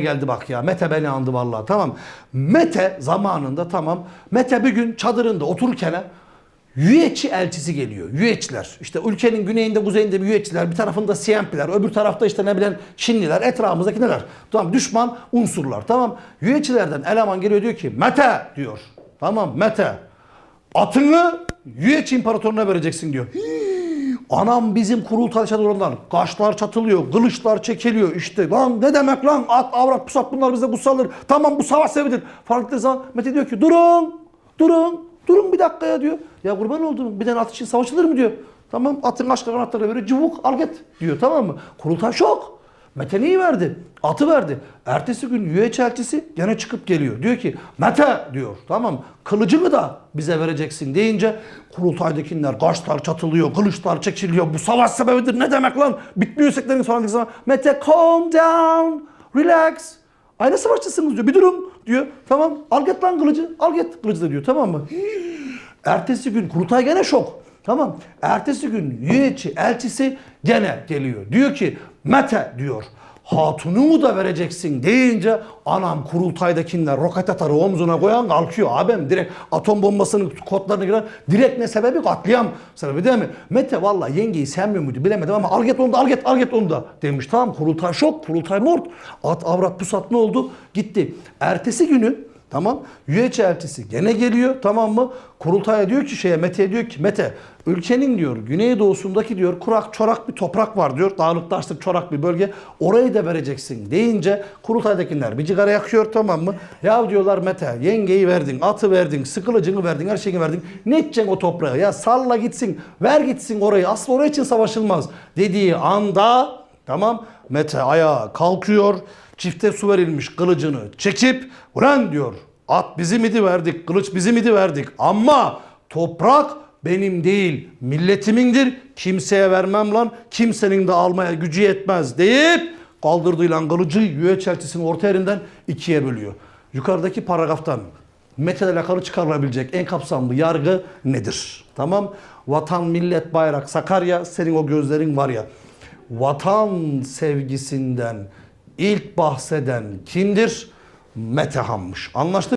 geldi bak ya. Mete beni andı vallahi tamam. Mete zamanında tamam. Mete bir gün çadırında otururken Yüeçi elçisi geliyor. Yüeçler. İşte ülkenin güneyinde kuzeyinde bir Yüeçiler. Bir tarafında Siyempiler. Öbür tarafta işte ne bileyim Çinliler. Etrafımızdaki neler? Tamam düşman unsurlar. Tamam. Yüeçilerden eleman geliyor diyor ki Mete diyor. Tamam Mete. Atını Yüeç imparatoruna vereceksin diyor. Hii, Anam bizim kurultay çadırından kaşlar çatılıyor, kılıçlar çekiliyor işte. Lan ne demek lan at, avrat, pusat bunlar bize kutsaldır. Tamam bu savaş. Falan dedikleri zaman Mete diyor ki durun, durun, durun bir dakika ya diyor. Ya kurban oldum bir tane at için savaşılır mı diyor. Tamam atın kaç kanatları veriyor cıvuk al git diyor tamam mı? Kurultay şok. Mete neyi verdi? Atı verdi. Ertesi gün elçisi gene çıkıp geliyor. Diyor ki Mete diyor tamam kılıcını da bize vereceksin deyince kurultaydakiler kaşlar çatılıyor, kılıçlar çekiliyor. Bu savaş sebebidir ne demek lan? Bitmiyor seklerin sonra zaman Mete calm down, relax. Aynı savaşçısınız diyor. Bir durum diyor. Tamam al git lan kılıcı. Al git kılıcı da diyor tamam mı? Ertesi gün kurultay gene şok. Tamam. Ertesi gün üyeci elçisi gene geliyor. Diyor ki Mete diyor. Hatununu da vereceksin deyince anam kurultaydakiler roket atarı omzuna koyan kalkıyor. Abim direkt atom bombasının kodlarına giren direkt ne sebebi? Katliam sebebi değil mi? Mete valla yengeyi sevmiyor muydu bilemedim ama al git onu da al git al git onu da demiş. Tamam kurultay şok kurultay mort. At avrat pusat ne oldu? Gitti. Ertesi günü Tamam. Üyeci elçisi gene geliyor tamam mı? Kurultaya diyor ki şeye Mete'ye diyor ki Mete ülkenin diyor güneydoğusundaki diyor kurak çorak bir toprak var diyor. Dağlık taşlık çorak bir bölge. Orayı da vereceksin deyince kurultaydakiler bir cigara yakıyor tamam mı? Ya diyorlar Mete yengeyi verdin, atı verdin, sıkılıcını verdin, her şeyini verdin. Ne edeceksin o toprağı? Ya salla gitsin, ver gitsin orayı. Aslı oraya için savaşılmaz dediği anda tamam Mete ayağa kalkıyor. Çifte su verilmiş kılıcını çekip ulan diyor at bizim idi verdik kılıç bizim idi verdik ama toprak benim değil milletimindir kimseye vermem lan kimsenin de almaya gücü yetmez deyip kaldırdığıyla kılıcı yüğe çeltisini orta yerinden ikiye bölüyor. Yukarıdaki paragraftan Mete'yle alakalı çıkarılabilecek en kapsamlı yargı nedir? Tamam. Vatan, millet, bayrak, Sakarya senin o gözlerin var ya. Vatan sevgisinden ilk bahseden kimdir? Metehan'mış. Anlaştık.